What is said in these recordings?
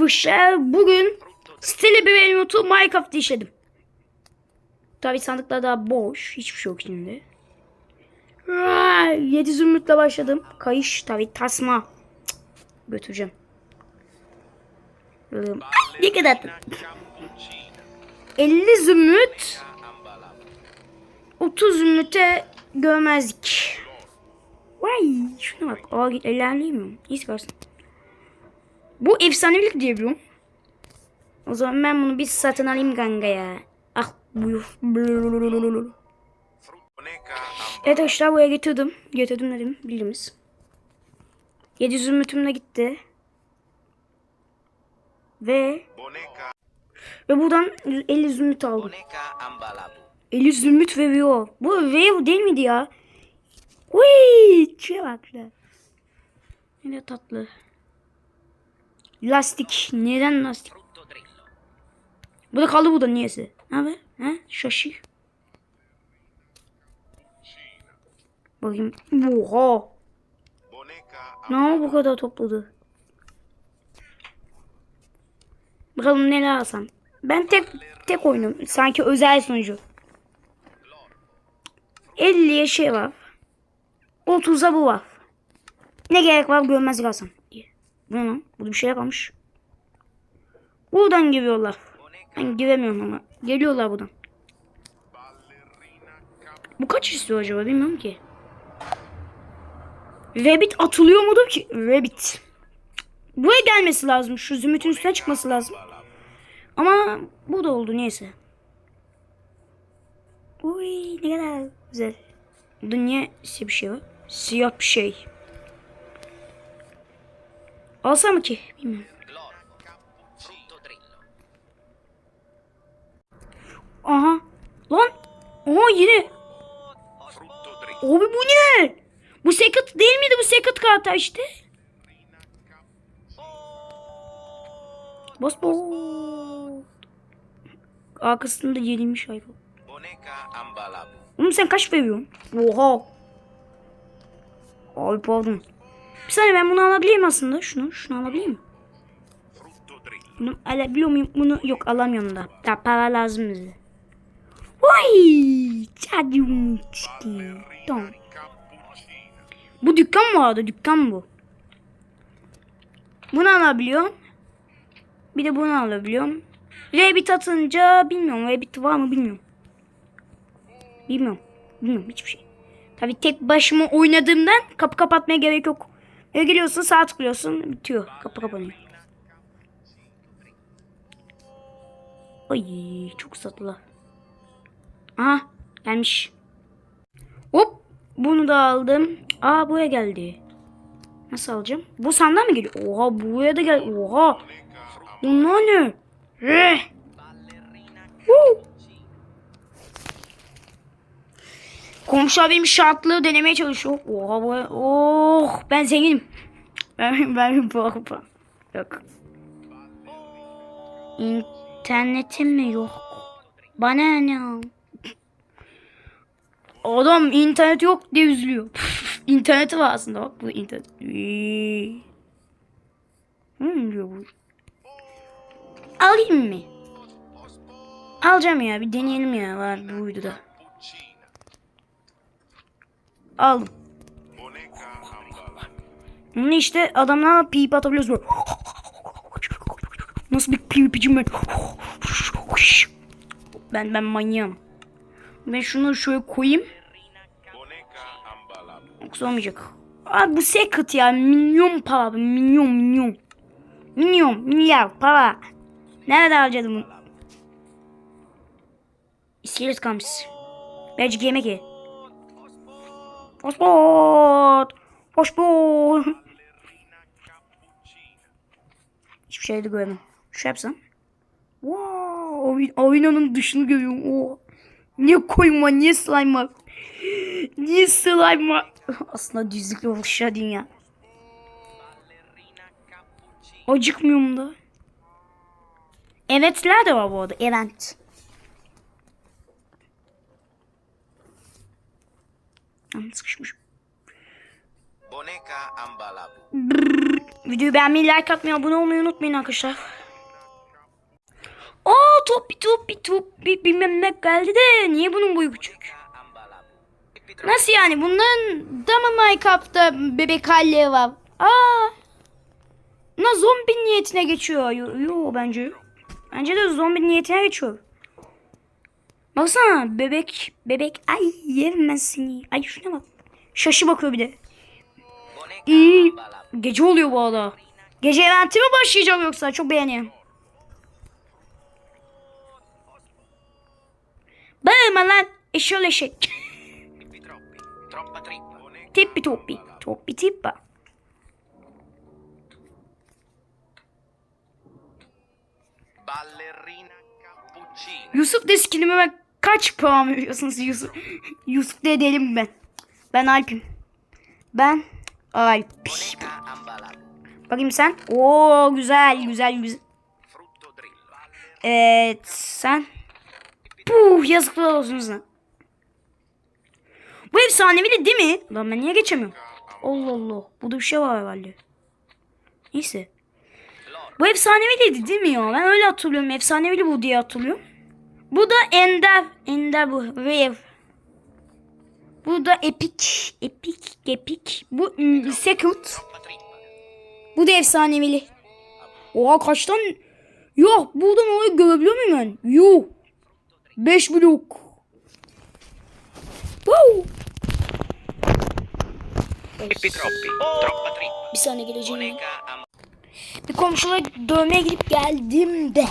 arkadaşlar bugün Stili bir Benutu Minecraft'ı işledim. Tabi sandıklar daha boş. Hiçbir şey yok şimdi. 7 zümrütle başladım. Kayış tabi tasma. Götüreceğim. Ay, Ne kadar? 50 zümrüt 30 zümrüte görmezdik. Vay şuna bak. Aa ilerleyemiyorum. İyi kalsın. Bu efsanelik diye biliyorum. O zaman ben bunu bir satın alayım kanka ya. Ah buyur. Evet arkadaşlar buraya getirdim. Getirdim dedim bildiğimiz. 7 zümrütüm de gitti. Ve ve buradan 50 zümrüt aldım. Boneka Ambalabu. 50 zümrüt veriyor. Bu veriyor değil miydi ya? Uy, şuraya bak. Ne tatlı. Lastik. Neden lastik? Bu da kaldı burada niyesi. Ne haber? Ha? Şaşı. Bakayım. Oha. Ne bu kadar topladı? Bakalım neler alsam. Ben tek tek oyunum. Sanki özel sunucu. 50'ye şey var. 30'a bu var. Ne gerek var görmez kalsam. Bu ne lan? Burada bir şeyler kalmış. Buradan giriyorlar. Ben giremiyorum ama. Geliyorlar buradan. Bu kaç istiyor acaba bilmiyorum ki. Rabbit atılıyor mudur ki? Rabbit. Buraya gelmesi lazım. Şu zümrütün üstüne çıkması lazım. Ama bu da oldu neyse. Uy ne kadar güzel. Burada niye bir şey var? Siyah bir şey. Alsam mı ki? Bilmiyorum. Aha. Lan. Aha yine. Abi bu ne? Bu secret değil miydi bu secret kartı işte? Bas bas. Arkasında yenilmiş hayvan. Oğlum sen kaç veriyorsun? Oha. Abi pardon. Bir saniye ben bunu alabilirim aslında. Şunu, şunu alabilir miyim? Bunu alabiliyor muyum? Bunu yok alamıyorum da. Daha para lazım bize. Vay! Çadım çıktı. Tamam. Bu dükkan mı vardı? Dükkan bu. Bunu alabiliyorum. Bir de bunu alabiliyorum. Rabbit atınca bilmiyorum. Rabbit var mı bilmiyorum. Bilmiyorum. Bilmiyorum hiçbir şey. Tabii tek başıma oynadığımdan kapı kapatmaya gerek yok. Eve geliyorsun sağ tıklıyorsun bitiyor. Kapı kapanıyor. Ay çok tatlı. Aha gelmiş. Hop bunu da aldım. Aa buraya geldi. Nasıl alacağım? Bu sandığa mı geliyor? Oha buraya da gel. Oha. Bunlar ne? Eh. Komşu abim şartlığı denemeye çalışıyor. Oha bu. Oh ben zenginim. Ben ben bu Yok. İnternetim mi yok? Bana ne? Adam internet yok diye üzülüyor. İnterneti var aslında bak bu internet. Hmm diyor bu. Alayım mı? Alacağım ya bir deneyelim ya var buydu da. Aldım. Bunu işte adamlara pip atabiliyoruz böyle. Nasıl bir pipicim ben. Ben ben manyağım. Ben şunu şöyle koyayım. Yoksa olmayacak. Abi bu secret ya. Milyon para. Milyon milyon. Milyon milyar para. Nerede harcadım bunu? İskelet kampüsü. Belki yemek ye. Hoşbot. Hoşbot. Hiçbir şey de görmem. Şu yapsam. Wow. Aynanın dışını görüyorum. Oh. Niye koyma? Niye slime var? Niye slime var? Aslında düzlükle oluşa dünya. Acıkmıyorum da. Eventler de var bu arada. Event. Sıkışmış. Boneka Ambalabu. Videoyu beğenmeyi, like atmayı, abone olmayı unutmayın arkadaşlar. Aa topi topi topi bilmem ne geldi de niye bunun boyu küçük? Nasıl yani? Bunların da mı Minecraft'ta bebek halleri var? Aa. Na zombi niyetine geçiyor. Yo, yo bence. Bence de zombi niyetine geçiyor. Baksana bebek bebek ay yerim ben seni. Ay şuna bak. Şaşı bakıyor bir de. İyi. Gece oluyor bu arada. Gece eventi mi başlayacak yoksa? Çok beğeniyorum. Bağırma lan. Eşol eşek. Tippi toppi. Toppi tippa. Ballerina. Yusuf de skinime kaç puan veriyorsunuz Yusuf? Yusuf de edelim ben. Ben Alp'im. Ben Alp. Bakayım sen. Oo güzel güzel güzel. Evet sen. Puh yazıklar olsun sana. Bu efsanevi de değil mi? Lan ben niye geçemiyorum? Allah Allah. Burada bir şey var herhalde. Neyse. Bu efsanevi de değil mi ya? Ben öyle hatırlıyorum. Efsanevi bu diye hatırlıyorum. Bu da Ender. Ender bu. Rare. Bu da Epic. Epic. Epic. Bu trippa. Bu da efsanevili. Oha kaçtan? Yok buradan orayı görebiliyor muyum ben? Yok. 5 blok. Wow. Bir saniye geleceğim. Bir komşulara dövmeye gidip geldim de.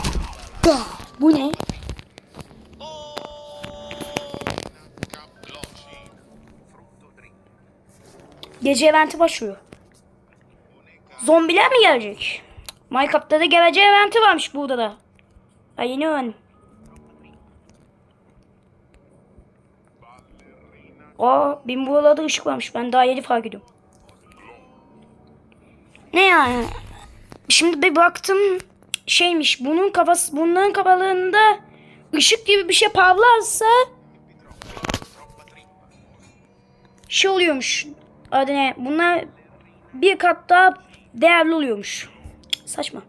Bu ne? Gece eventi başlıyor. Zombiler mi gelecek? Minecraft'ta da gece eventi varmış burada da. Ya yeni öğrendim. Aa benim buralarda ışık varmış. Ben daha yeni fark ediyorum. Ne yani? Şimdi bir baktım şeymiş. Bunun kafası bunların kafalarında ışık gibi bir şey parlarsa şey oluyormuş. Adı? Bunlar bir kat daha değerli oluyormuş. Saçma.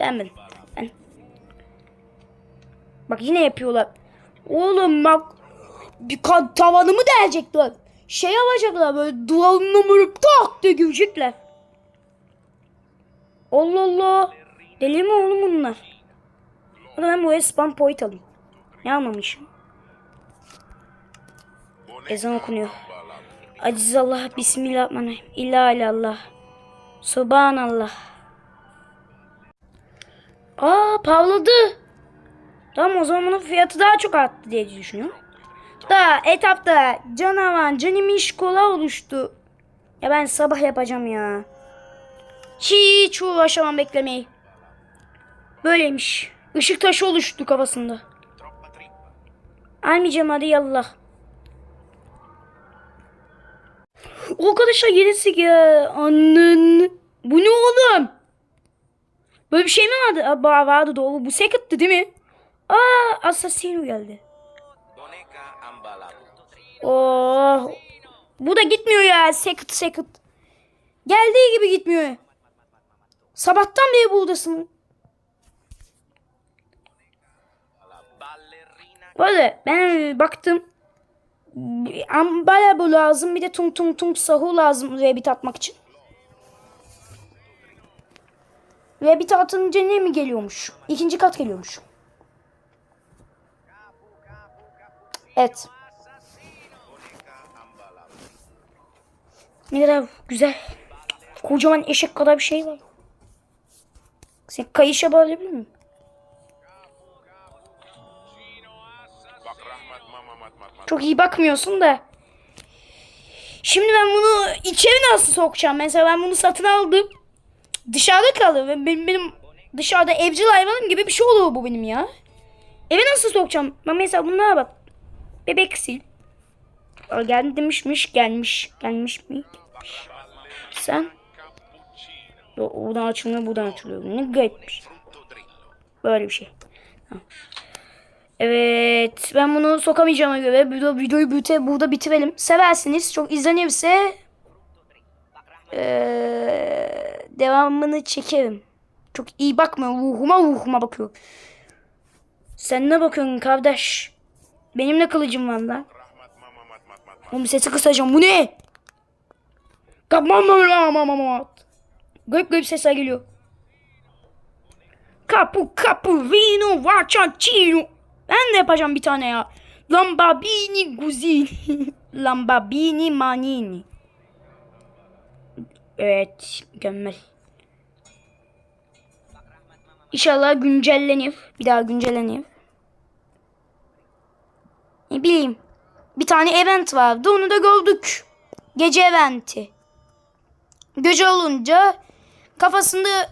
Beğenmedim. Ben. Bak yine yapıyorlar. Oğlum bak bir kat tavanımı delecekler. Şey yapacaklar böyle duvarımla böyle tak diye girecekler. Allah Allah. Deli mi oğlum bunlar? Hadi ben buraya spam point alayım. Ne almamışım? Ezan okunuyor. Aciz Allah, Bismillahirrahmanirrahim. İlla ilallah. Subhanallah. Aa parladı. Tamam o zaman bunun fiyatı daha çok arttı diye düşünüyorum. Daha etapta canavar, canimiş kola oluştu. Ya ben sabah yapacağım ya. Hiç uğraşamam beklemeyi. Böyleymiş. Işık taşı oluştu kafasında. Almayacağım hadi yallah. Arkadaşlar yenisi ya. Annen. Bu ne oğlum? Böyle bir şey mi vardı? Aa, vardı doğru. Bu Secret'tı değil mi? Aa Assassino geldi. Oh. Bu da gitmiyor ya. Secret Secret. Geldiği gibi gitmiyor. Sabahtan beri buradasın. Arada ben baktım. Ambala bu lazım. Bir de tung tung tung sahu lazım rebit atmak için. Rebit atınca ne mi geliyormuş? İkinci kat geliyormuş. Evet. Ne kadar güzel. Kocaman eşek kadar bir şey var. Sen kayışa bağlayabilir miyim? Çok iyi bakmıyorsun da. Şimdi ben bunu içeri nasıl sokacağım? Mesela ben bunu satın aldım. Dışarıda kalır. Benim, benim dışarıda evcil hayvanım gibi bir şey olur bu benim ya. Eve nasıl sokacağım? Ben mesela bunlara bak. Bebek sil. Geldi demişmiş. Gelmiş. Gelmiş mi? Gelmiş. Sen? Yo, Oradan açılmıyor, buradan açılıyor. Ne garipmiş. Böyle bir şey. Tamam. Evet. Ben bunu sokamayacağıma göre video, videoyu büte, burada bitirelim. Seversiniz. Çok izlenirse eee devamını çekerim. Çok iyi bakma. Ruhuma ruhuma bakıyor. Sen ne bakıyorsun kardeş? Benim de kılıcım var lan. Oğlum sesi kısacağım. Bu ne? Kapmam Garip garip sesler geliyor. Capu capu vino vacciacino. Ben de yapacağım bir tane ya. Lambabini guzini. Lambabini manini. Evet mükemmel. İnşallah güncellenir. Bir daha güncellenir. Ne bileyim. Bir tane event vardı onu da gördük. Gece eventi. Gece olunca kafasında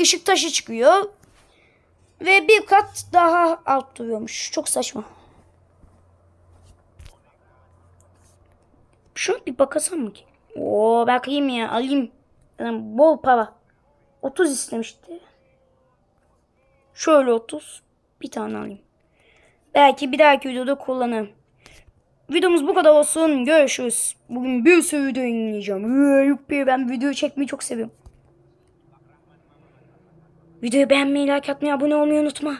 ışık taşı çıkıyor. Ve bir kat daha alt duruyormuş. Çok saçma. Şunu bir bakasam mı ki? Oo bakayım ya alayım. Yani bol para. 30 istemişti. Şöyle 30. Bir tane alayım. Belki bir dahaki videoda kullanırım. Videomuz bu kadar olsun. Görüşürüz. Bugün bir sürü video yayınlayacağım. Ben video çekmeyi çok seviyorum. Videoyu beğenmeyi, like atmayı, abone olmayı unutma.